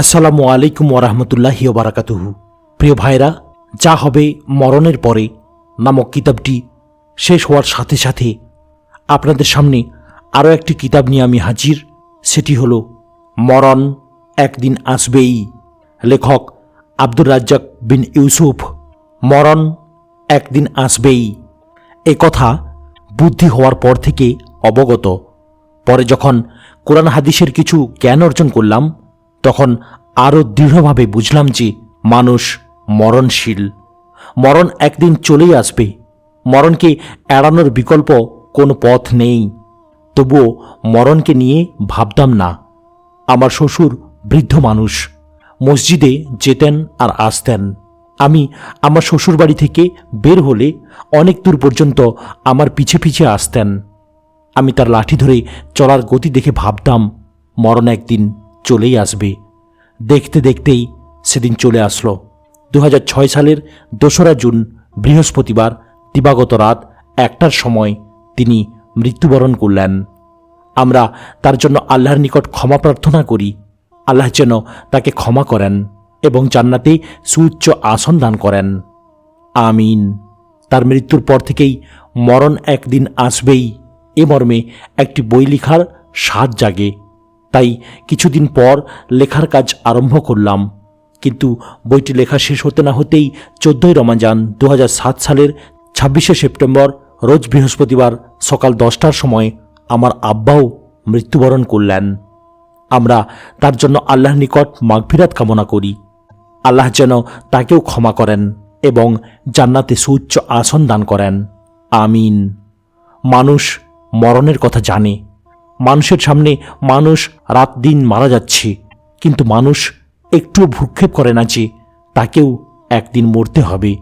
আসসালামু আলাইকুম ওরহমতুল্লাহি ওবরাকাতুহু প্রিয় ভাইরা যা হবে মরণের পরে নামক কিতাবটি শেষ হওয়ার সাথে সাথে আপনাদের সামনে আরও একটি কিতাব নিয়ে আমি হাজির। সেটি হলো মরণ একদিন আসবেই। লেখক আব্দুর রাজ্জাক বিন ইউসুফ, মরণ একদিন আসবেই। এ কথা বুদ্ধি হওয়ার পর থেকে অবগত। পরে যখন কোরআন হাদিসের কিছু জ্ঞান অর্জন করলাম তখন আরও দৃঢ়ভাবে বুঝলাম যে মানুষ মরণশীল। মরণ একদিন চলেই আসবে। মরণকে এড়ানোর বিকল্প কোনো পথ নেই। তবুও মরণকে নিয়ে ভাবতাম না। আমার শ্বশুর বৃদ্ধ মানুষ। মসজিদে যেতেন আর আসতেন। আমি আমার শ্বশুরবাড়ি থেকে বের হলে অনেক দূর পর্যন্ত আমার পিছে পিছে আসতেন। আমি তার লাঠি ধরে চলার গতি দেখে ভাবতাম, মরণ একদিন চলেই আসবে। দেখতে দেখতেই সেদিন চলে আসলো। দু হাজার ছয় সালের দোসরা জুন, বৃহস্পতিবার, দিবাগত রাত একটার সময় তিনি মৃত্যুবরণ করলেন। আমরা তার জন্য আল্লাহর নিকট ক্ষমা প্রার্থনা করি। আল্লাহ যেন তাকে ক্ষমা করেন এবং জান্নাতে সুউচ্চ আসন দান করেন। আমিন। তার মৃত্যুর পর থেকেই মরণ একদিন আসবেই। এ মর্মে একটি বই লেখার স্বাদ জাগে। তাই কিছুদিন পর লেখার কাজ আরম্ভ করলাম। কিন্তু বইটি লেখা শেষ হতে না হতেই চোদ্দই রমাজান দু হাজার সাত সালের ছাব্বিশে সেপ্টেম্বর, রোজ বৃহস্পতিবার সকাল দশটার সময় আমার আব্বাও মৃত্যুবরণ করলেন। আমরা তার জন্য আল্লাহর নিকট মাগফিরাত কামনা করি। আল্লাহ যেন তাকেও ক্ষমা করেন এবং জান্নাতে সুউচ্চ আসন দান করেন। আমিন। মানুষ মরণের কথা জানে। মানুষের সামনে মানুষ রাত দিন মারা যাচ্ছে। কিন্তু মানুষ একটুও ভ্রুক্ষেপ করে না যে তাকেও একদিন মরতে হবে।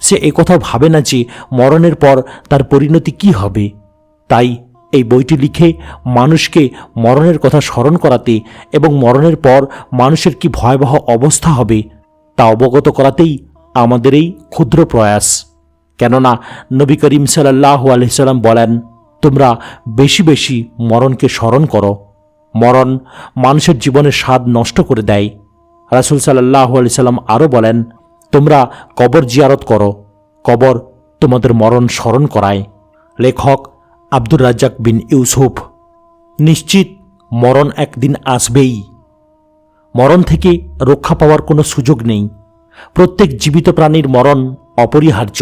সে একথা ভাবে না যে মরণের পর তার পরিণতি কি হবে। তাই এই বইটি লিখে মানুষকে মরণের কথা স্মরণ করাতে এবং মরণের পর মানুষের কি ভয়াবহ অবস্থা হবে তা অবগত করাতেই আমাদের এই ক্ষুদ্র প্রয়াস। কেননা নবী করিম সাল্লাহ আলহিসাল্লাম বলেন তোমরা বেশি বেশি মরণকে স্মরণ করো। মরণ মানুষের জীবনের স্বাদ নষ্ট করে দেয়। রাসুল সাল্লাহ আলি সাল্লাম আরও বলেন, তোমরা কবর জিয়ারত করো। কবর তোমাদের মরণ স্মরণ করায়। লেখক আব্দুর রাজ্জাক বিন ইউসুফ, নিশ্চিত মরণ একদিন আসবেই। মরণ থেকে রক্ষা পাওয়ার কোনো সুযোগ নেই। প্রত্যেক জীবিত প্রাণীর মরণ অপরিহার্য।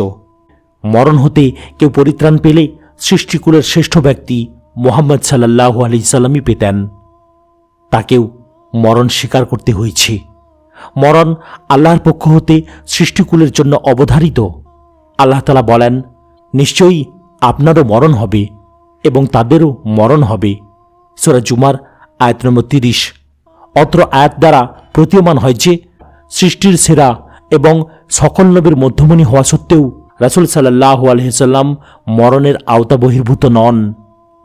মরণ হতে কেউ পরিত্রাণ পেলে সৃষ্টিকুলের শ্রেষ্ঠ ব্যক্তি মোহাম্মদ সাল্লাহ আলি সাল্লামই পেতেন। তাকেও মরণ স্বীকার করতে হয়েছে। মরণ আল্লাহর পক্ষ হতে সৃষ্টিকুলের জন্য অবধারিত। আল্লাহ তালা বলেন, নিশ্চয়ই আপনারও মরণ হবে এবং তাদেরও মরণ হবে। সোরা জুমার আয়াত নম্বর তিরিশ। অত্র আয়াত দ্বারা প্রতীয়মান হয় যে, সৃষ্টির সেরা এবং সকল নবীর মধ্যমণি হওয়া সত্ত্বেও রাসুল সাল্লাহ আলহিসাল্লাম মরণের আওতা বহির্ভূত নন।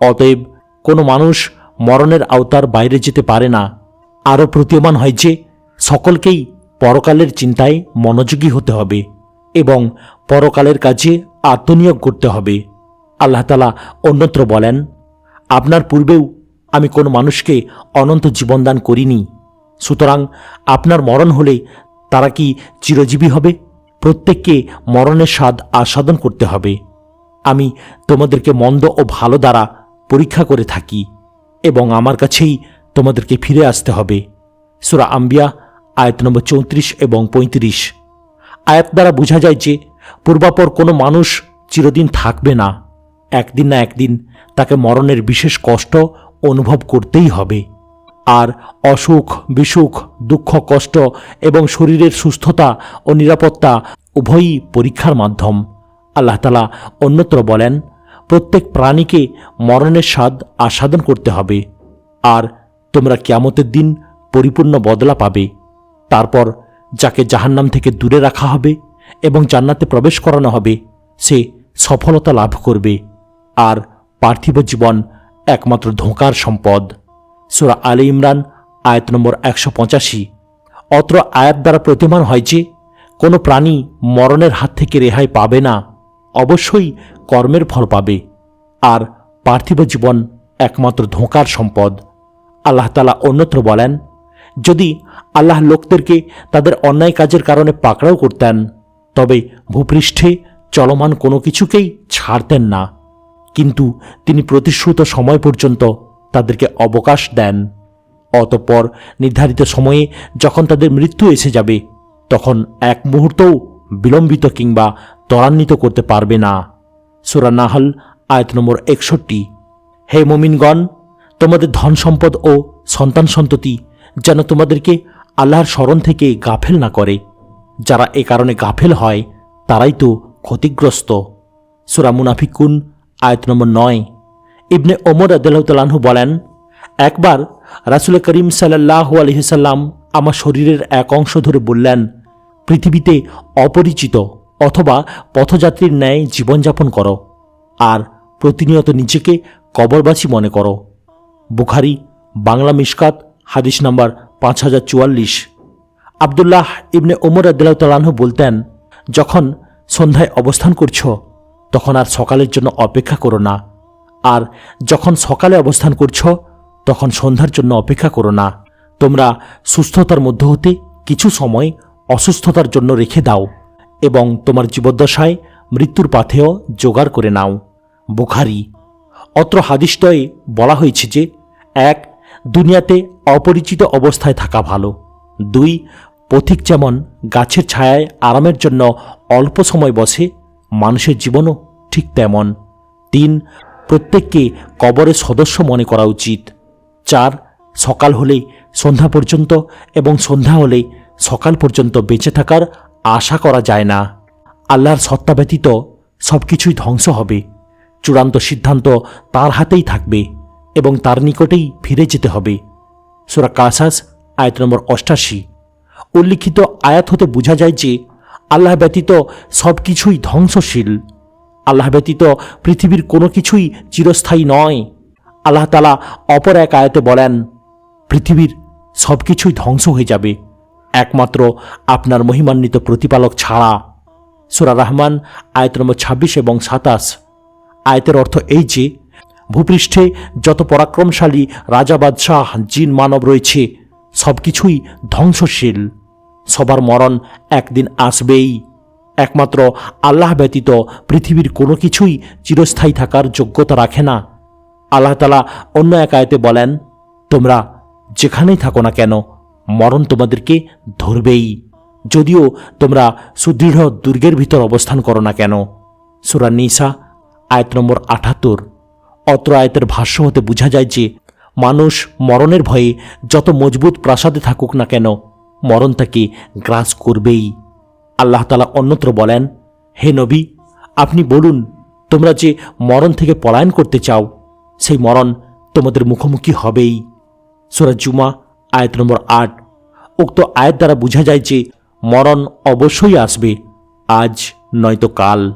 অতএব কোনো মানুষ মরণের আওতার বাইরে যেতে পারে না। আরও প্রতীয়মান হয় যে, সকলকেই পরকালের চিন্তায় মনোযোগী হতে হবে এবং পরকালের কাজে আত্মনিয়োগ করতে হবে। আল্লাহ তালা অন্যত্র বলেন, আপনার পূর্বেও আমি কোনো মানুষকে অনন্ত জীবনদান করিনি। সুতরাং আপনার মরণ হলে তারা কি চিরজীবী হবে? প্রত্যেককে মরণের স্বাদ আস্বাদন করতে হবে। আমি তোমাদেরকে মন্দ ও ভালো দ্বারা পরীক্ষা করে থাকি এবং আমার কাছেই তোমাদেরকে ফিরে আসতে হবে। সুরা আম্বিয়া, আয়াত নম্বর চৌত্রিশ এবং পঁয়ত্রিশ। আয়াত দ্বারা বোঝা যায় যে, পূর্বাপর কোনো মানুষ চিরদিন থাকবে না। একদিন না একদিন তাকে মরণের বিশেষ কষ্ট অনুভব করতেই হবে। আর অসুখ, বিসুখ, দুঃখ, কষ্ট এবং শরীরের সুস্থতা ও নিরাপত্তা উভয়ই পরীক্ষার মাধ্যম। আল্লাহ তালা অন্যত্র বলেন, প্রত্যেক প্রাণীকে মরণের স্বাদ আস্বাদন করতে হবে। আর তোমরা কিয়ামতের দিন পরিপূর্ণ বদলা পাবে। তারপর যাকে জাহান্নাম থেকে দূরে রাখা হবে এবং জান্নাতে প্রবেশ করানো হবে, সে সফলতা লাভ করবে। আর পার্থিব জীবন একমাত্র ধোঁকার সম্পদ। সুরা আলী ইমরান, আয়াত নম্বর একশো পঁচাশি। অত্র আয়াত দ্বারা প্রতিমান হয় যে, কোনো প্রাণী মরণের হাত থেকে রেহাই পাবে না, অবশ্যই কর্মের ফল পাবে। আর পার্থিব জীবন একমাত্র ধোঁকার সম্পদ। আল্লাহ তালা অন্যত্র বলেন, যদি আল্লাহ লোকদেরকে তাদের অন্যায় কাজের কারণে পাকড়াও করতেন, তবে ভূপৃষ্ঠে চলমান কোনো কিছুকেই ছাড়তেন না। কিন্তু তিনি প্রতিশ্রুত সময় পর্যন্ত তাদেরকে অবকাশ দেন। অতঃপর নির্ধারিত সময়ে যখন তাদের মৃত্যু এসে যাবে, তখন এক মুহূর্তও বিলম্বিত কিংবা ত্বরান্বিত করতে পারবে না। সুরা নাহল, আয়ত নম্বর একষট্টি। হে মোমিনগণ, তোমাদের ধন সম্পদ ও সন্তান সন্ততি যেন তোমাদেরকে আল্লাহর স্মরণ থেকে গাফেল না করে। যারা এ কারণে গাফেল হয়, তারাই তো ক্ষতিগ্রস্ত। সুরা মুনাফিকুন, আয়ত নম্বর নয়। ইবনে ওমর আদালতালাহু বলেন, একবার রাসুল করিম সাল্লাহ আলহিসাল্লাম আমার শরীরের এক অংশ ধরে বললেন, পৃথিবীতে অপরিচিত অথবা পথযাত্রীর ন্যায় জীবনযাপন করো আর প্রতিনিয়ত নিজেকে কবরবাসী মনে করো। বুখারি, বাংলা মিশকাত, হাদিস নাম্বার পাঁচ হাজার চুয়াল্লিশ। আবদুল্লাহ ইবনে ওমর আদালতালাহ বলতেন, যখন সন্ধ্যায় অবস্থান করছ, তখন আর সকালের জন্য অপেক্ষা করো না। আর যখন সকালে অবস্থান করছ, তখন সন্ধ্যার জন্য অপেক্ষা করো না। তোমরা সুস্থতার মধ্য হতে কিছু সময় অসুস্থতার জন্য রেখে দাও এবং তোমার জীবদ্দশায় মৃত্যুর পাথেও জোগাড় করে নাও। বুখারি। অত্র হাদিসটয়ে বলা হয়েছে যে, এক, দুনিয়াতে অপরিচিত অবস্থায় থাকা ভালো। দুই, পথিক যেমন গাছের ছায়ায় আরামের জন্য অল্প সময় বসে, মানুষের জীবনও ঠিক তেমন। তিন প্রত্যেককে কবরের সদস্য মনে করা উচিত। চার, সকাল হলেই সন্ধ্যা পর্যন্ত এবং সন্ধ্যা হলেই সকাল পর্যন্ত বেঁচে থাকার আশা করা যায় না। আল্লাহর সত্তা ব্যতীত সব কিছুই ধ্বংস হবে। চূড়ান্ত সিদ্ধান্ত তার হাতেই থাকবে এবং তার নিকটেই ফিরে যেতে হবে। সুরা কাসাস, আয়াত নম্বর অষ্টাশি। উল্লিখিত আয়াত হতে বোঝা যায় যে আল্লাহ ব্যতীত সব কিছুই ধ্বংসশীল। আল্লাহ ব্যতীত পৃথিবীর কোনো কিছুই চিরস্থায়ী নয়। আল্লাহ তালা অপর এক আয়তে বলেন, পৃথিবীর সব কিছুই ধ্বংস হয়ে যাবে। একমাত্র আপনার মহিমান্বিত প্রতিপালক ছাড়া। সুরা রহমান, আয়ত নম্বর ছাব্বিশ এবং সাতাশ। আয়তের অর্থ এই যে, ভূপৃষ্ঠে যত পরাক্রমশালী রাজা, বাদশাহ, জিন, মানব রয়েছে সব কিছুই ধ্বংসশীল। সবার মরণ একদিন আসবেই। একমাত্র আল্লাহ ব্যতীত পৃথিবীর কোনো কিছুই চিরস্থায়ী থাকার যোগ্যতা রাখে না। আল্লাহ তালা অন্য এক আয়তে বলেন, তোমরা যেখানেই থাকো না কেন, মরণ তোমাদেরকে ধরবেই। যদিও তোমরা সুদৃঢ় দুর্গের ভিতর অবস্থান করো না কেন। সুরা নিসা, আয়ত নম্বর আঠাত্তর অত্র আয়তের ভাষ্য হতে বোঝা যায় যে, মানুষ মরণের ভয়ে যত মজবুত প্রাসাদে থাকুক না কেন, মরণ তাকে গ্রাস করবেই। আল্লাহ তালা অন্যত্র বলেন, হে নবী, আপনি বলুন, তোমরা যে মরণ থেকে পলায়ন করতে চাও, সেই মরণ তোমাদের মুখোমুখি হবেই। সুরা জুমা, আয়াত নম্বর আট। উক্ত আয়াত দ্বারা বোঝা যায় যে মরণ অবশ্যই আসবে, আজ নয়তো কাল।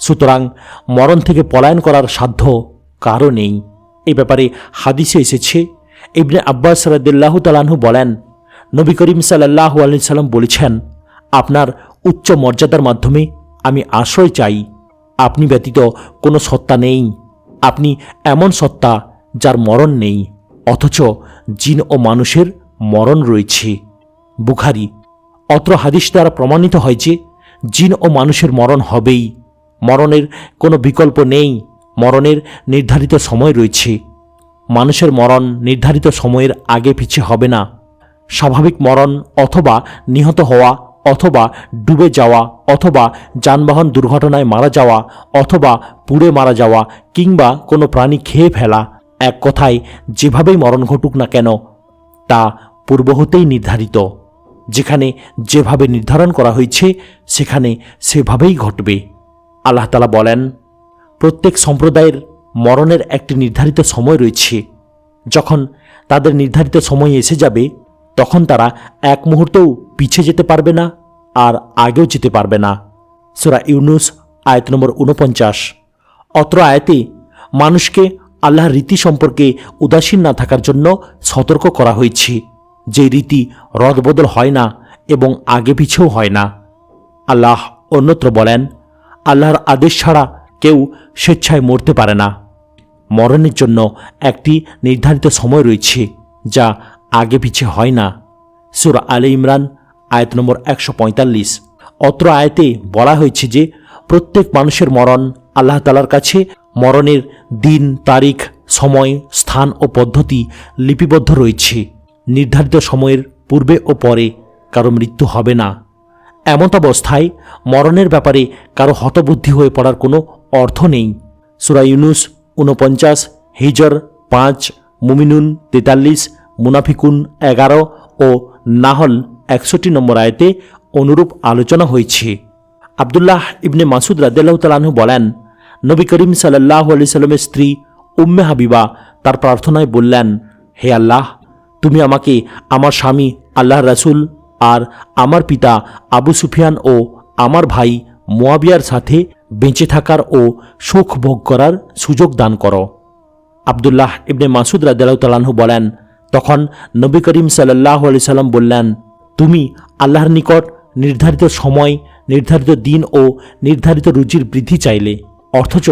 সুতরাং মরণ থেকে পলায়ন করার সাধ্য কারও নেই। এ ব্যাপারে হাদিসে এসেছে, ইবনে আব্বাস রাদিল্লাহ তালাহু বলেন, নবী করিম সাল্লাহ আলি সাল্লাম বলেছেন, আপনার উচ্চ মর্যাদার মাধ্যমে আমি আশ্রয় চাই। আপনি ব্যতীত কোনো সত্তা নেই। আপনি এমন সত্তা যার মরণ নেই, অথচ জিন ও মানুষের মরণ রয়েছে। বুখারি অত্র হাদিস দ্বারা প্রমাণিত হয় যে জিন ও মানুষের মরণ হবেই। মরণের কোনো বিকল্প নেই। মরণের নির্ধারিত সময় রয়েছে। মানুষের মরণ নির্ধারিত সময়ের আগে পিছিয়ে হবে না। স্বাভাবিক মরণ অথবা নিহত হওয়া অথবা ডুবে যাওয়া, অথবা যানবাহন দুর্ঘটনায় মারা যাওয়া, অথবা পুড়ে মারা যাওয়া, কিংবা কোনো প্রাণী খেয়ে ফেলা, এক কথায় যেভাবেই মরণ ঘটুক না কেন, তা পূর্ব হতেই নির্ধারিত। যেখানে যেভাবে নির্ধারণ করা হয়েছে, সেখানে সেভাবেই ঘটবে। আল্লাহ তালা বলেন, প্রত্যেক সম্প্রদায়ের মরণের একটি নির্ধারিত সময় রয়েছে। যখন তাদের নির্ধারিত সময় এসে যাবে তখন তারা এক মুহূর্তেও পিছিয়ে যেতে পারবে না আর আগেও যেতে পারবে না। সুরা ইউনুস, আয়াত নম্বর উনপঞ্চাশ অত্র আয়াতে, মানুষকে আল্লাহর রীতি সম্পর্কে উদাসীন না থাকার জন্য সতর্ক করা হয়েছে, যে রীতি রদবদল হয় না এবং আগে পিছেও হয় না। আল্লাহ অন্যত্র বলেন, আল্লাহর আদেশ ছাড়া কেউ স্বেচ্ছায় মরতে পারে না। মরণের জন্য একটি নির্ধারিত সময় রয়েছে, যা আগে পিছে হয় না। সুরা আলে ইমরান, আয়াত নম্বর একশো পঁয়তাল্লিশ। অত্র আয়াতে বলা হয়েছে যে, প্রত্যেক মানুষের মরণ আল্লাহ তালার কাছে মরণের দিন, তারিখ, সময়, স্থান ও পদ্ধতি লিপিবদ্ধ রয়েছে। নির্ধারিত সময়ের পূর্বে ও পরে কারও মৃত্যু হবে না। এমত অবস্থায় মরণের ব্যাপারে কারও হতবুদ্ধি হয়ে পড়ার কোনো অর্থ নেই। সুরা ইউনুস, ঊনপঞ্চাশ, হিজর পাঁচ, মুমিনুন তেতাল্লিশ মুনাফিকুন এগারো ও নাহল একষট্টি নম্বর আয়তে অনুরূপ আলোচনা হয়েছে। আবদুল্লাহ ইবনে মাসুদ রাদিল্লাহ তালাহু বলেন, নবী করিম সাল্লাহ আলি সাল্লামের স্ত্রী উম্মে হাবিবা তার প্রার্থনায় বললেন, হে আল্লাহ, তুমি আমাকে আমার স্বামী আল্লাহ রাসূল আর আমার পিতা আবু সুফিয়ান ও আমার ভাই মোয়াবিয়ার সাথে বেঁচে থাকার ও সুখ ভোগ করার সুযোগ দান করো। আবদুল্লাহ ইবনে মাসুদ রাদিয়াল্লাহু তালাহু বলেন তখন নবী করিম সাল্লাহ আলি সাল্লাম বললেন, তুমি আল্লাহর নিকট নির্ধারিত সময়, নির্ধারিত দিন ও নির্ধারিত রুজির বৃদ্ধি চাইলে, অথচ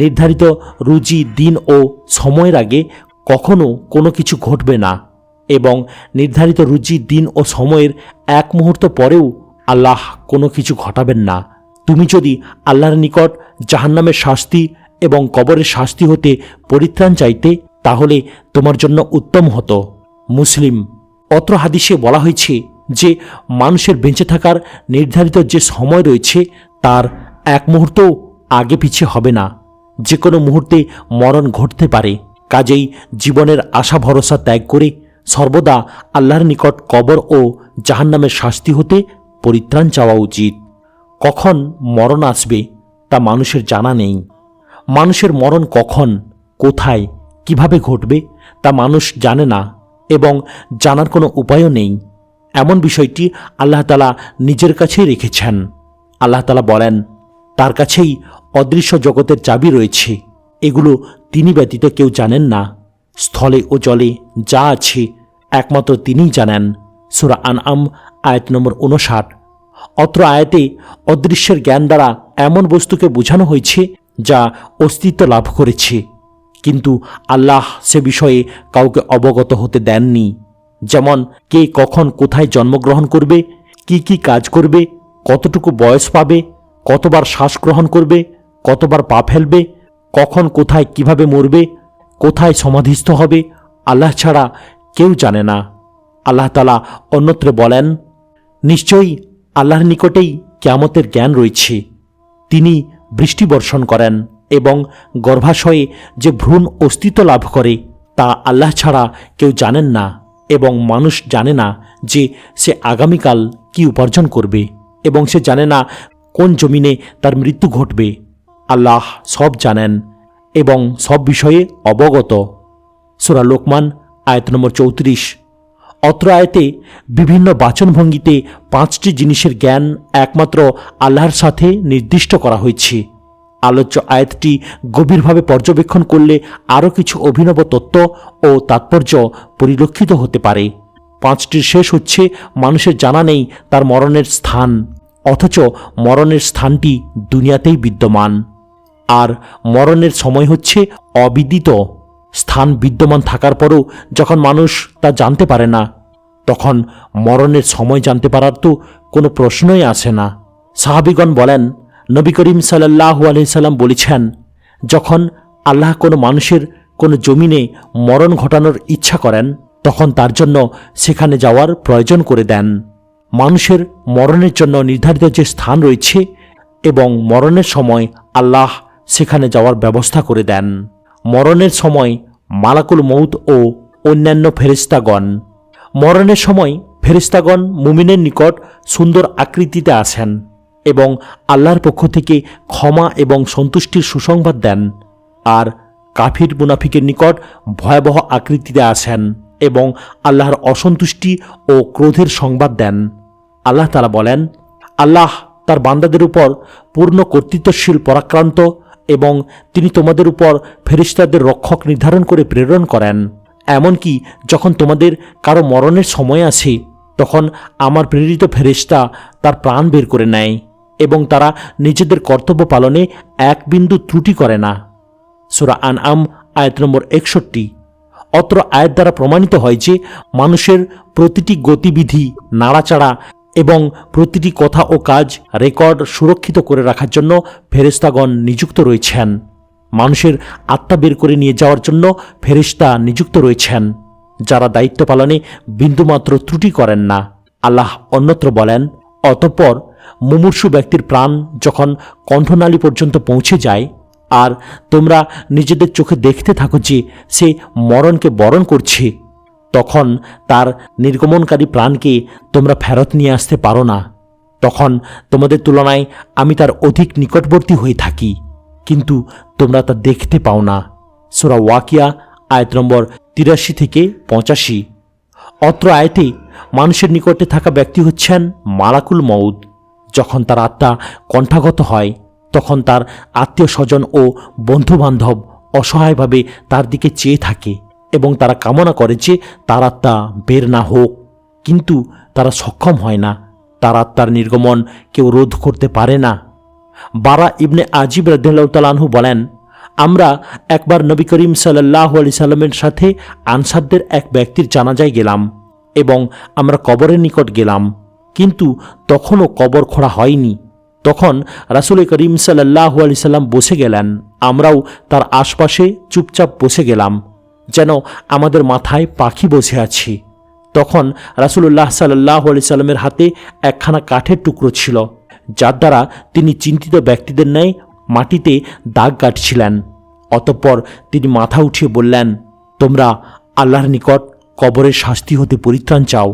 নির্ধারিত রুজি, দিন ও সময়ের আগে কখনো কোনো কিছু ঘটবে না এবং নির্ধারিত রুজি, দিন ও সময়ের এক মুহূর্ত পরেও আল্লাহ কোনো কিছু ঘটাবেন না। তুমি যদি আল্লাহর নিকট জাহান্নামের শাস্তি এবং কবরের শাস্তি হতে পরিত্রাণ চাইতে তাহলে তোমার জন্য উত্তম হতো। মুসলিম, অত্র হাদিসে বলা হয়েছে যে, মানুষের বেঁচে থাকার নির্ধারিত যে সময় রয়েছে, তার এক মুহূর্তও আগে পিছিয়ে হবে না। যে কোনো মুহূর্তে মরণ ঘটতে পারে। কাজেই জীবনের আশা ভরসা ত্যাগ করে সর্বদা আল্লাহর নিকট কবর ও জাহান্নামের শাস্তি হতে পরিত্রাণ চাওয়া উচিত। কখন মরণ আসবে তা মানুষের জানা নেই। মানুষের মরণ কখন, কোথায় কীভাবে ঘটবে তা মানুষ জানে না এবং জানার কোনো উপায়ও নেই। এমন বিষয়টি আল্লাহ তালা নিজের কাছেই রেখেছেন। আল্লাহ তালা বলেন, তার কাছেই অদৃশ্য জগতের চাবি রয়েছে। এগুলো তিনি ব্যতীত কেউ জানেন না। স্থলে ও জলে যা আছে একমাত্র তিনিই জানেন। সুরা আন আম আয়াত নম্বর উনষাট অত্র আয়াতে অদৃশ্যের জ্ঞান দ্বারা এমন বস্তুকে বোঝানো হয়েছে যা অস্তিত্ব লাভ করেছে। কিন্তু আল্লাহ সে বিষয়ে কাউকে অবগত হতে দেননি। যেমন, কে কখন কোথায় জন্মগ্রহণ করবে, কি কি কাজ করবে, কতটুকু বয়স পাবে, কতবার শ্বাস গ্রহণ করবে, কতবার পা ফেলবে, কখন কোথায় কীভাবে মরবে, কোথায় সমাধিস্থ হবে, আল্লাহ ছাড়া কেউ জানে না। আল্লাহ তালা অন্যত্র বলেন, নিশ্চয়ই আল্লাহর নিকটেই কেয়ামতের জ্ঞান রয়েছে। তিনি বৃষ্টি বর্ষণ করেন। এবং গর্ভাশয়ে যে ভ্রূণ অস্তিত্ব লাভ করে, তা আল্লাহ ছাড়া কেউ জানেন না এবং মানুষ জানে না যে সে আগামীকাল কি উপার্জন করবে এবং সে জানে না কোন জমিনে তার মৃত্যু ঘটবে। আল্লাহ সব জানেন এবং সব বিষয়ে অবগত। সুরা লোকমান, আয়ত নম্বর চৌত্রিশ। অত্র আয়তে বিভিন্ন বাচনভঙ্গিতে পাঁচটি জিনিসের জ্ঞান একমাত্র আল্লাহর সাথে নির্দিষ্ট করা হয়েছে। আলোচ্য আয়াতটি গভীরভাবে পর্যবেক্ষণ করলে আরও কিছু অভিনব তত্ত্ব ও তাৎপর্য পরিলক্ষিত হতে পারে। পাঁচটির শেষ হচ্ছে, মানুষের জানা নেই তার মরণের স্থান, অথচ মরণের স্থানটি দুনিয়াতেই বিদ্যমান। আর মরণের সময় হচ্ছে অবিদিত, স্থান বিদ্যমান থাকার পরও যখন মানুষ তা জানতে পারে না, তখন মরণের সময় জানতে পারার তো কোনো প্রশ্নই আসে না। সাহাবিগণ বলেন নবী করিম সাল্লাহ আলহিসাল্লাম বলেছেন, যখন আল্লাহ কোনো মানুষের কোনো জমিনে মরণ ঘটানোর ইচ্ছা করেন, তখন তার জন্য সেখানে যাওয়ার প্রয়োজন করে দেন। মানুষের মরণের জন্য নির্ধারিত যে স্থান রয়েছে এবং মরণের সময় আল্লাহ সেখানে যাওয়ার ব্যবস্থা করে দেন। মরণের সময় মালাকুল মৌত ও অন্যান্য ফেরিস্তাগণ মরণের সময় ফেরিস্তাগণ মুমিনের নিকট সুন্দর আকৃতিতে আসেন। এবং আল্লাহর পক্ষ থেকে ক্ষমা এবং সন্তুষ্টির সুসংবাদ দেন। আর কাফির মুনাফিকের নিকট ভয়াবহ আকৃতিতে আসেন এবং আল্লাহর অসন্তুষ্টি ও ক্রোধের সংবাদ দেন। আল্লাহ তালা বলেন, আল্লাহ তার বান্দাদের উপর পূর্ণ কর্তৃত্বশীল, পরাক্রান্ত এবং তিনি তোমাদের উপর ফেরিস্তাদের রক্ষক নির্ধারণ করে প্রেরণ করেন। এমনকি যখন তোমাদের কারও মরণের সময় আসে তখন আমার প্রেরিত ফেরিস্তা তার প্রাণ বের করে নেয়। এবং তারা নিজেদের কর্তব্য পালনে এক বিন্দু ত্রুটি করে না। সুরা আন আম আয়াত নম্বর একষট্টি। অত্র আয়ের দ্বারা প্রমাণিত হয় যে মানুষের প্রতিটি গতিবিধি নাড়াচাড়া এবং প্রতিটি কথা ও কাজ রেকর্ড সুরক্ষিত করে রাখার জন্য ফেরেস্তাগণ নিযুক্ত রয়েছেন। মানুষের আত্মা বের করে নিয়ে যাওয়ার জন্য ফেরেস্তা নিযুক্ত রয়েছেন, যারা দায়িত্ব পালনে বিন্দুমাত্র ত্রুটি করেন না। আল্লাহ অন্যত্র বলেন, অতঃপর মুমূর্ষু ব্যক্তির প্রাণ যখন কণ্ঠনালী পর্যন্ত পৌঁছে যায়, আর তোমরা নিজেদের চোখে দেখতে থাকো যে সে মরণকে বরণ করছে, তখন তার নির্গমনকারী প্রাণকে তোমরা ফেরত নিয়ে আসতে পারো না। তখন তোমাদের তুলনায় আমি তার অধিক নিকটবর্তী হয়ে থাকি, কিন্তু তোমরা তা দেখতে পাও না। সোরা ওয়াকিয়া, আয়াত নম্বর তিরাশি থেকে পঁচাশি। অত্র আয়তে মানুষের নিকটে থাকা ব্যক্তি হচ্ছেন মালাকুল মউদ যখন তার আত্মা কণ্ঠাগত হয়, তখন তার আত্মীয় স্বজন ও বন্ধুবান্ধব অসহায়ভাবে তার দিকে চেয়ে থাকে এবং তারা কামনা করে যে তার আত্মা বের না হোক। কিন্তু তারা সক্ষম হয় না। তার আত্মার নির্গমন কেউ রোধ করতে পারে না। বারা ইবনে আজিব রাহু বলেন, আমরা একবার নবী করিম সাল্লাহ আলি সাল্লামের সাথে আনসারদের এক ব্যক্তির জানাজায় গেলাম এবং আমরা কবরের নিকট গেলাম। কিন্তু তখনও কবর খোঁড়া হয়নি। তখন রাসুল করিম সাল্লাহ আলি সাল্লাম বসে গেলেন। আমরাও তার আশপাশে চুপচাপ বসে গেলাম, যেন আমাদের মাথায় পাখি বসে আছি। তখন রাসুল্লাহ সাল্লাহ আলি সাল্লামের হাতে একখানা কাঠের টুকরো ছিল, যার দ্বারা তিনি চিন্তিত ব্যক্তিদের ন্যায় মাটিতে দাগ কাটছিলেন। অতঃপর তিনি মাথা উঠিয়ে বললেন, তোমরা আল্লাহর নিকট কবরের শাস্তি হতে পরিত্রাণ চাও।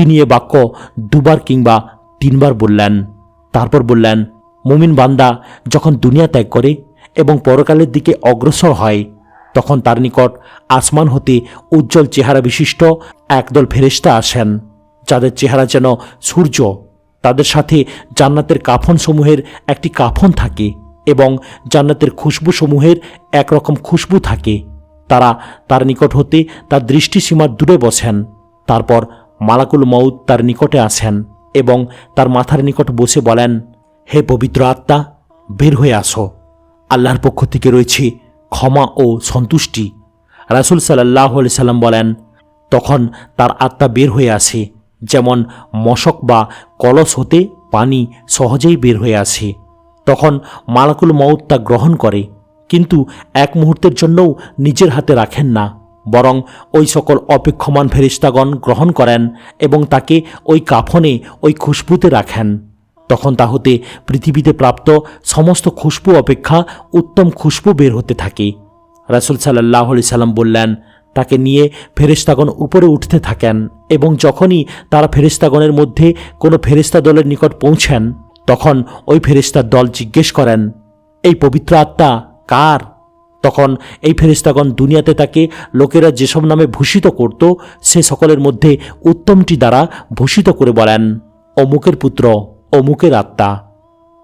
তিনি এ বাক্য দুবার কিংবা তিনবার বললেন। তারপর বললেন, মুমিন বান্দা যখন দুনিয়া ত্যাগ করে এবং পরকালের দিকে অগ্রসর হয়, তখন তার নিকট আসমান হতে উজ্জ্বল চেহারা বিশিষ্ট একদল ফেরেশতা আসেন, যাদের চেহারা যেন সূর্য। তাদের সাথে জান্নাতের কাফনসমূহের একটি কাফন থাকে এবং জান্নাতের খুশবু সমূহের একরকম খুশবু থাকে। তারা তার নিকট হতে তার দৃষ্টিসীমার দূরে বসেন। তারপর মালাকুল মউদ তার নিকটে আসেন এবং তার মাথার নিকট বসে বলেন, হে পবিত্র আত্মা, বের হয়ে আসো। আল্লাহর পক্ষ থেকে রয়েছে ক্ষমা ও সন্তুষ্টি। রাসুল সাল্লাহ সাল্লাম বলেন, তখন তার আত্মা বের হয়ে আসে, যেমন মশক বা কলস হতে পানি সহজেই বের হয়ে আসে। তখন মালাকুল মউত তা গ্রহণ করে, কিন্তু এক মুহূর্তের জন্যও নিজের হাতে রাখেন না। বরং ওই সকল অপেক্ষমান ফেরিস্তাগণ গ্রহণ করেন এবং তাকে ওই কাফনে ওই খুশবুতে রাখেন। তখন তা হতে পৃথিবীতে প্রাপ্ত সমস্ত খুশবু অপেক্ষা উত্তম খুশবু বের হতে থাকে। রাসুল সাল্লাহ আলি সাল্লাম বললেন, তাকে নিয়ে ফেরেস্তাগণ উপরে উঠতে থাকেন এবং যখনই তারা ফেরেস্তাগণের মধ্যে কোনো ফেরেস্তা দলের নিকট পৌঁছেন, তখন ওই ফেরেস্তার দল জিজ্ঞেস করেন, এই পবিত্র আত্মা কার? তখন এই ফেরেস্তাগণ দুনিয়াতে তাকে লোকেরা যেসব নামে ভূষিত করত, সে সকলের মধ্যে উত্তমটি দ্বারা ভূষিত করে বলেন, অমুকের পুত্র, অমুকের আত্মা।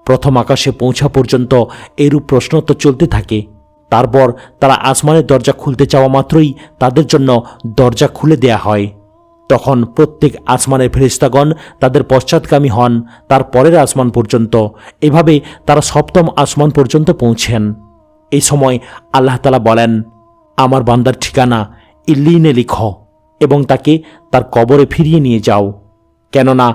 প্রথম আকাশে পৌঁছা পর্যন্ত এরূপ প্রশ্ন তো চলতে থাকে। তারপর তারা আসমানের দরজা খুলতে চাওয়া মাত্রই তাদের জন্য দরজা খুলে দেয়া হয়। তখন প্রত্যেক আসমানের ফেরিস্তাগণ তাদের পশ্চাৎগামী হন। তার পরের আসমান পর্যন্ত। এভাবে তারা সপ্তম আসমান পর্যন্ত পৌঁছেন। এই সময় আল্লাহ তালা বলেন, আমার বান্দার ঠিকানা ইল্লিনে লিখ এবং তাকে তার কবরে ফিরিয়ে নিয়ে যাও। কেননা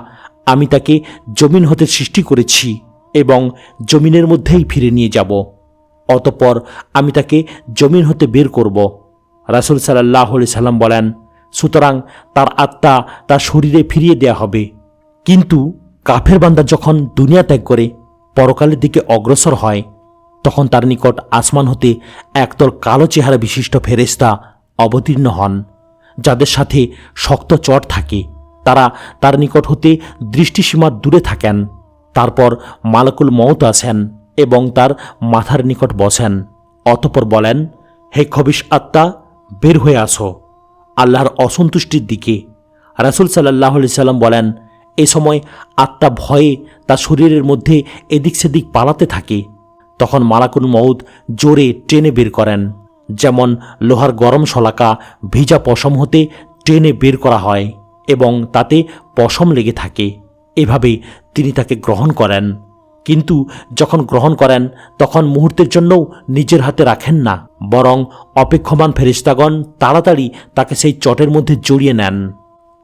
আমি তাকে জমিন হতে সৃষ্টি করেছি এবং জমিনের মধ্যেই ফিরে নিয়ে যাব। অতপর আমি তাকে জমিন হতে বের করব। রাসুল সাল্লাহ সাল্লাম বলেন, সুতরাং তার আত্মা তার শরীরে ফিরিয়ে দেয়া হবে। কিন্তু কাফের বান্দা যখন দুনিয়া ত্যাগ করে, পরকালের দিকে অগ্রসর হয় তখন তার নিকট আসমান হতে একদল কালো চেহারা বিশিষ্ট ফেরেস্তা অবতীর্ণ হন, যাদের সাথে শক্ত চট থাকে। তারা তার নিকট হতে দৃষ্টিসীমার দূরে থাকেন, তারপর মালাকুল মৌত আসেন এবং তার মাথার নিকট বসেন। অতপর বলেন, হে খবিস আত্মা, বের হয়ে আসো। আল্লাহর অসন্তুষ্টির দিকে। রাসুল সাল্লাহ সাল্লাম বলেন, এ সময় আত্মা ভয়ে তার শরীরের মধ্যে এদিক সেদিক পালাতে থাকে। তখন মালাকুল মৌদ জোরে টেনে বের করেন। যেমন লোহার গরম শলাকা ভিজা পশম হতে টেনে বের করা হয় এবং তাতে পশম লেগে থাকে। এভাবে তিনি তাকে গ্রহণ করেন। কিন্তু যখন গ্রহণ করেন, তখন মুহূর্তের জন্যও নিজের হাতে রাখেন না, বরং অপেক্ষমান ফেরিস্তাগণ তাড়াতাড়ি তাকে সেই চটের মধ্যে জড়িয়ে নেন।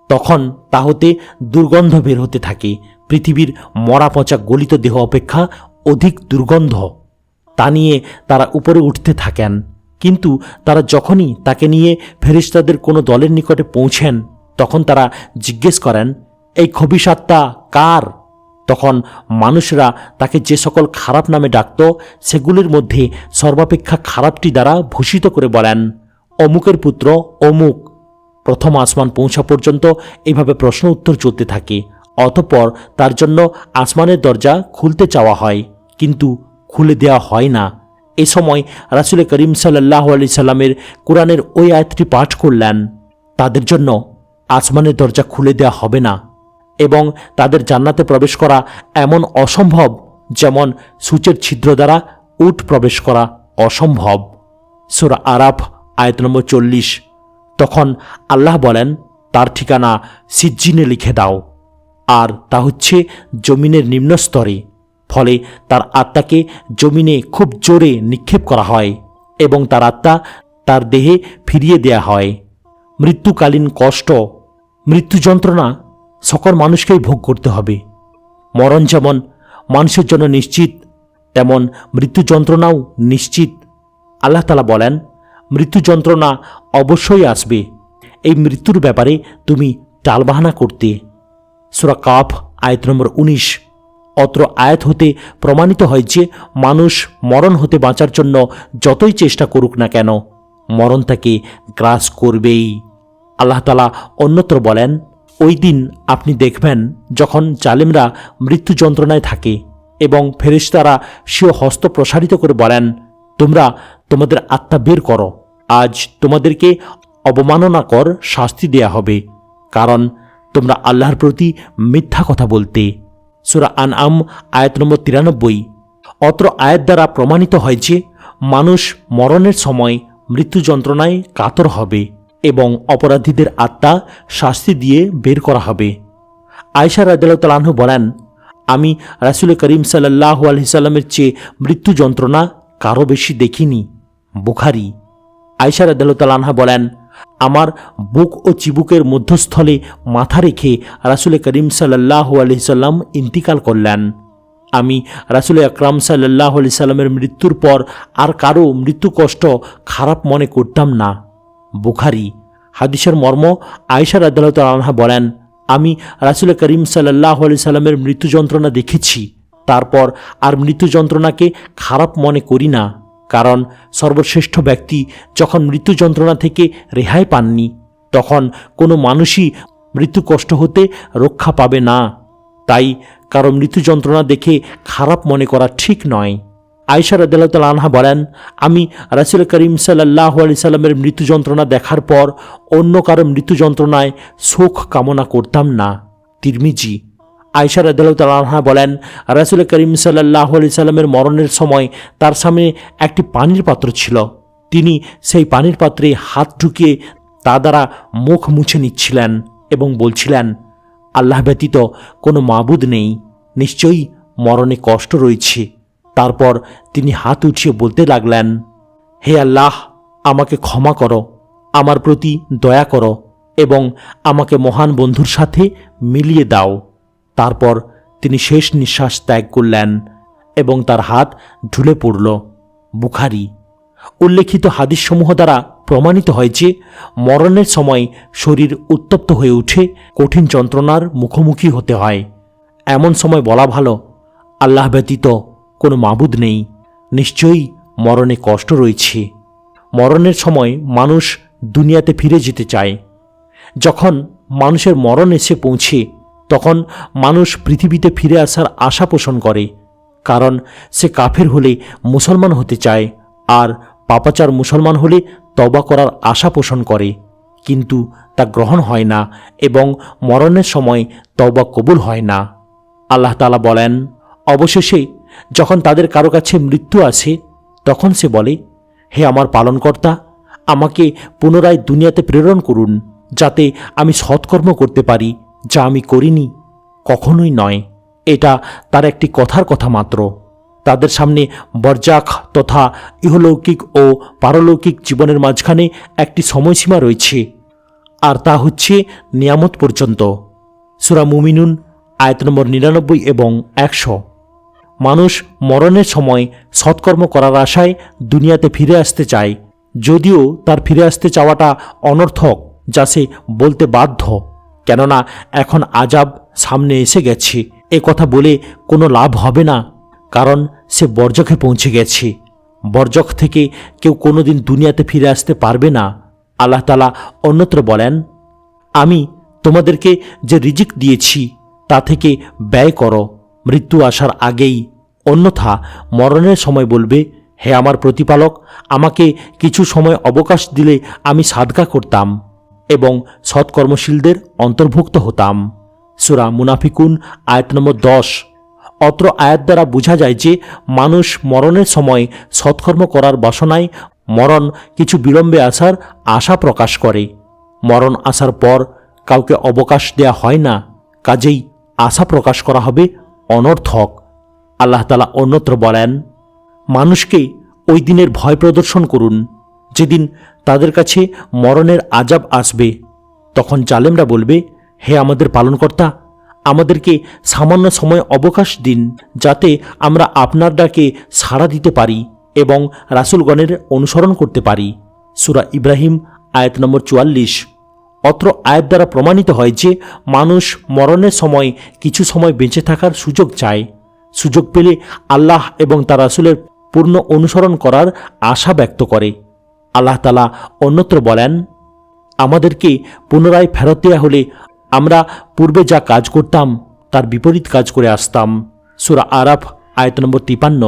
তখন তা হতে দুর্গন্ধ বের হতে থাকে। পৃথিবীর মরা পচা গলিত দেহ অপেক্ষা অধিক দুর্গন্ধ। তা নিয়ে তারা উপরে উঠতে থাকেন। কিন্তু তারা যখনই তাকে নিয়ে ফেরিস্তাদের কোনো দলের নিকটে পৌঁছেন, তখন তারা জিজ্ঞেস করেন, এই খবিসাত্তা কার? তখন মানুষরা তাকে যে সকল খারাপ নামে ডাকত, সেগুলির মধ্যে সর্বাপেক্ষা খারাপটি দ্বারা ভূষিত করে বলেন, অমুকের পুত্র অমুক। প্রথম আসমান পৌঁছা পর্যন্ত এইভাবে প্রশ্ন উত্তর চলতে থাকে, অতঃপর তার জন্য আসমানের দরজা খুলতে চাওয়া হয়। কিন্তু খুলে দেওয়া হয় না। এ সময় রাসুল করিম সাল্লাহ আলি সাল্লামের কোরআনের ওই আয়াতটি পাঠ করলেন, তাদের জন্য আসমানের দরজা খুলে দেওয়া হবে না এবং তাদের জান্নাতে প্রবেশ করা এমন অসম্ভব যেমন সূচের ছিদ্র দ্বারা উট প্রবেশ করা অসম্ভব। সুরা আরাফ, আয়াত নম্বর চল্লিশ। তখন আল্লাহ বলেন, তার ঠিকানা সিজ্জিনে লিখে দাও, আর তা হচ্ছে জমিনের নিম্ন স্তরে ফলে তার আত্মাকে জমিনে খুব জোরে নিক্ষেপ করা হয় এবং তার আত্মা তার দেহে ফিরিয়ে দেয়া হয়। মৃত্যুকালীন কষ্ট, মৃত্যু যন্ত্রণা সকল মানুষকেই ভোগ করতে হবে। মরণ যেমন মানুষের জন্য নিশ্চিত, তেমন মৃত্যু যন্ত্রণাও নিশ্চিত। আল্লাহ তালা বলেন, মৃত্যু যন্ত্রণা অবশ্যই আসবে। এই মৃত্যুর ব্যাপারে তুমি টালবাহানা করতে। সুরা কাফ, আয়াত নম্বর উনিশ। অত্র আয়াত হতে প্রমাণিত হয় যে মানুষ মরণ হতে বাঁচার জন্য যতই চেষ্টা করুক না কেন, মরণ তাকে গ্রাস করবেই। আল্লাহ তালা অন্যত্র বলেন, ওই দিন আপনি দেখবেন যখন জালেমরা মৃত্যু যন্ত্রণায় থাকে এবং ফেরেশতারা সেও হস্ত প্রসারিত করে বলেন, তোমরা তোমাদের আত্মা বের করো, আজ তোমাদেরকে অবমাননাকর শাস্তি দেয়া হবে, কারণ তোমরা আল্লাহর প্রতি মিথ্যা কথা বলতে সুরা আন আম আয়াত নম্বর তিরানব্বই। অত্র আয়াত দ্বারা প্রমাণিত হয় যে মানুষ মরণের সময় মৃত্যু যন্ত্রণায় কাতর হবে এবং অপরাধীদের আত্মা শাস্তি দিয়ে বের করা হবে। আয়সা রাদিয়াল্লাহু বলেন, আমি রাসুল করিম সাল্লাহ আলহিসাল্লামের চেয়ে মৃত্যু যন্ত্রণা কারও বেশি দেখিনি। বুখারি। আয়সা রাদিয়াল্লাহু বলেন আমার বুক ও চিবুকের মধ্যস্থলে মাথা রেখে রাসুল করিম সাল্লাহ আলহিসাল্লাম ইন্তিকাল করলেন। আমি রাসুল আকরাম সাল্লাহ আলি সাল্লামের মৃত্যুর পর আর কারও মৃত্যু কষ্ট খারাপ মনে করতাম না। বুখারি, হাদিসের মর্ম আয়সা রাদ্দালত আনহা বলেন, আমি রাসুল করিম সাল্লাহ আলি সাল্লামের মৃত্যু যন্ত্রণা দেখেছি। তারপর আর মৃত্যু যন্ত্রণাকে খারাপ মনে করি না। কারণ সর্বশ্রেষ্ঠ ব্যক্তি যখন মৃত্যু যন্ত্রণা থেকে রেহাই পাননি, তখন কোনো মানুষই মৃত্যু কষ্ট হতে রক্ষা পাবে না। তাই কারও মৃত্যু যন্ত্রণা দেখে খারাপ মনে করা ঠিক নয়। আয়সা রদাল আনহা বলেন, আমি রাসুল করিম সাল্লাহ আলি সাল্লামের মৃত্যু যন্ত্রণা দেখার পর অন্য কারও মৃত্যু যন্ত্রণায় শোক কামনা করতাম না। তিরমিজি আয়সা রদাল আনহা বলেন, রাসুল করিম সাল্লাহ আলি সাল্লামের মরণের সময় তার সামনে একটি পানির পাত্র ছিল। তিনি সেই পানির পাত্রে হাত ঢুকিয়ে তা দ্বারা মুখ মুছে নিচ্ছিলেন এবং বলছিলেন, আল্লাহ ব্যতীত কোনো মাবুদ নেই, নিশ্চয়ই মরণে কষ্ট রয়েছে। তারপর তিনি হাত উঠিয়ে বলতে লাগলেন, হে আল্লাহ, আমাকে ক্ষমা করো, আমার প্রতি দয়া করো এবং আমাকে মহান বন্ধুর সাথে মিলিয়ে দাও। তারপর তিনি শেষ নিঃশ্বাস ত্যাগ করলেন এবং তার হাত ঢুলে পড়ল। বুখারি। উল্লেখিত হাদিসসমূহ দ্বারা প্রমাণিত হয় যে মরণের সময় শরীর উত্তপ্ত হয়ে উঠে, কঠিন যন্ত্রণার মুখোমুখি হতে হয়। এমন সময় বলা ভালো, আল্লাহ ব্যতীত কোনো মাবুদ নেই। নিশ্চয়ই মরণে কষ্ট রয়েছে। মরণের সময় মানুষ দুনিয়াতে ফিরে যেতে চায়। যখন মানুষের মরণ এসে পৌঁছে তখন মানুষ পৃথিবীতে ফিরে আসার আশা পোষণ করে, কারণ সে কাফের হলে মুসলমান হতে চায় আর পাপাচার মুসলমান হলে তবা করার আশা পোষণ করে। কিন্তু তা গ্রহণ হয় না এবং মরণের সময় তবা কবুল হয় না। আল্লাহ তালা বলেন, অবশেষে যখন তাদের কারও কাছে মৃত্যু আসে, তখন সে বলে, হে আমার পালনকর্তা, আমাকে পুনরায় দুনিয়াতে প্রেরণ করুন, যাতে আমি সৎকর্ম করতে পারি। যা আমি করিনি কখনোই নয়। এটা তার একটি কথার কথা মাত্র। তাদের সামনে বরজাখ তথা ইহলৌকিক ও পারলৌকিক জীবনের মাঝখানে একটি সময়সীমা রয়েছে, আর তা হচ্ছে নিয়ামত পর্যন্ত। সুরা মুমিনুন, আয়ত নম্বর নিরানব্বই এবং একশো। মানুষ মরণের সময় সৎকর্ম করার আশায় দুনিয়াতে ফিরে আসতে চায়, যদিও তার ফিরে আসতে চাওয়াটা অনর্থক, যা সে বলতে বাধ্য। কেননা এখন আজাব সামনে এসে গেছে। এ কথা বলে কোনো লাভ হবে না, কারণ সে বর্জকে পৌঁছে গেছে। বর্জক থেকে কেউ কোনোদিন দুনিয়াতে ফিরে আসতে পারবে না। আল্লাহ তালা অন্যত্র বলেন, আমি তোমাদেরকে যে রিজিক দিয়েছি, তা থেকে ব্যয় করো। মৃত্যু আসার আগেই, অন্যথা মরণের সময় বলবে, হে আমার প্রতিপালক, আমাকে কিছু সময় অবকাশ দিলে আমি সাদকা করতাম। এবং সৎকর্মশীলদের অন্তর্ভুক্ত হতাম। সুরা মুনাফিকুন, আয়াত নম্বর দশ। অত্র আয়াত দ্বারা বোঝা যায় যে, মানুষ মরণের সময় সৎকর্ম করার বাসনায় মরণ কিছু বিলম্বে আসার আশা প্রকাশ করে। মরণ আসার পর কাউকে অবকাশ দেয়া হয় না, কাজেই আশা প্রকাশ করা হবে অনর্থক। আল্লাহ তালা অন্যত্র বলেন, মানুষকে ওই দিনের ভয় প্রদর্শন করুন যেদিন তাদের কাছে মরণের আজাব আসবে, তখন জালেমরা বলবে, হে আমাদের পালনকর্তা, আমাদেরকে সামান্য সময় অবকাশ দিন, যাতে আমরা আপনার ডাকে সাড়া দিতে পারি এবং রাসুলগণের অনুসরণ করতে পারি। সুরা ইব্রাহিম, আয়াত নম্বর চুয়াল্লিশ। অত্র আয়াত দ্বারা প্রমাণিত হয় যে মানুষ মরণের সময় কিছু সময় বেঁচে থাকার সুযোগ চায়। সুযোগ পেলে আল্লাহ এবং তার রাসুলের পূর্ণ অনুসরণ করার আশা ব্যক্ত করে। আল্লাহ তালা অন্যত্র বলেন, আমাদেরকে পুনরায় ফেরত দেওয়া হলে আমরা পূর্বে যা কাজ করতাম, তার বিপরীত কাজ করে আসতাম। সুরা আরাফ, আয়ত নম্বর তিপান্ন।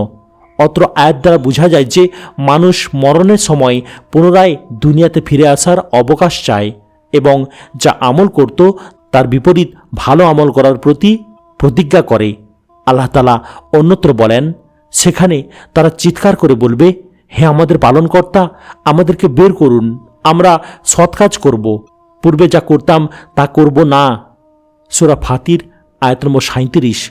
অত্র আয়াত দ্বারা বোঝা যায় যে, মানুষ মরণের সময় পুনরায় দুনিয়াতে ফিরে আসার অবকাশ চায় এবং যা আমল করত, তার বিপরীত ভালো আমল করার প্রতি প্রতিজ্ঞা করে। আল্লাহ তালা অন্যত্র বলেন, সেখানে তারা চিৎকার করে বলবে হে আমাদের পালনকর্তা, আমাদেরকে বের করুন, আমরা সৎ কাজ করব। পূর্বে যা করতাম, তা করব না। সুরা ফাতির, আয়াত নম্বর সাঁত্রিশ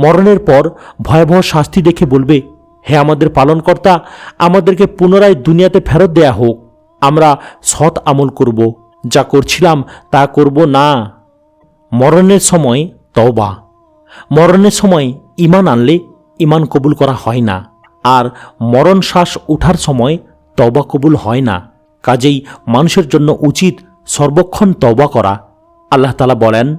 মরণের পর ভয়াবহ শাস্তি দেখে বলবে, হে আমাদের পালনকর্তা, আমাদেরকে পুনরায় দুনিয়াতে ফেরত দেয়া হোক। আমরা সৎ আমল করব, যা করছিলাম, তা করব না। মরণের সময় তওবা। মরণের সময় ইমান আনলে ইমান কবুল করা হয় না। আর মরণ শ্বাস ওঠার সময় তবা কবুল হয় না। কাজেই মানুষের জন্য উচিত সর্বক্ষণ তওবা করা। আল্লাহ তালা বলেন,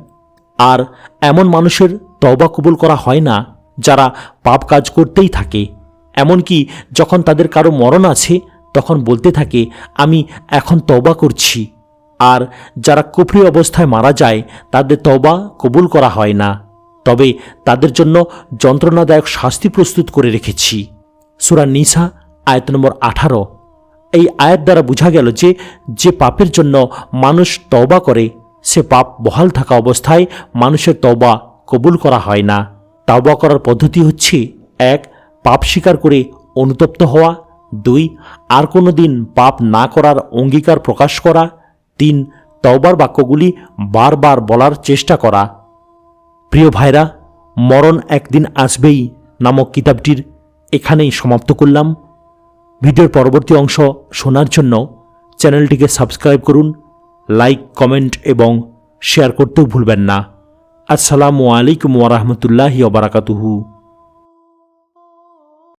আর এমন মানুষের তওবা কবুল করা হয় না যারা পাপ কাজ করতেই থাকে। এমনকি যখন তাদের কারও মরণ আছে, তখন বলতে থাকে, আমি এখন তওবা করছি আর যারা কুফরি অবস্থায় মারা যায়, তাদের তবা কবুল করা হয় না। তবে তাদের জন্য যন্ত্রণাদায়ক শাস্তি প্রস্তুত করে রেখেছি। সুরা নিসা, আয়াত নম্বর আঠারো। এই আয়াত দ্বারা বোঝা গেল যে যে পাপের জন্য মানুষ তওবা করে, সে পাপ বহাল থাকা অবস্থায় মানুষের তওবা কবুল করা হয় না। তওবা করার পদ্ধতি হচ্ছে, এক, পাপ স্বীকার করে অনুতপ্ত হওয়া, দুই, আর কোনো দিন পাপ না করার অঙ্গীকার প্রকাশ করা, তিন, তওবার বাক্যগুলি বারবার বলার চেষ্টা করা। প্রিয় ভাইরা, মরণ একদিন আসবেই নামক কিতাবটির এখানেই সমাপ্ত করলাম। ভিডিওর পরবর্তী অংশ শোনার জন্য চ্যানেলটিকে সাবস্ক্রাইব করুন, লাইক, কমেন্ট এবং শেয়ার করতেও ভুলবেন না। আসসালামু আলাইকুম ওরহমতুল্লাহি ওবরাকাতুহু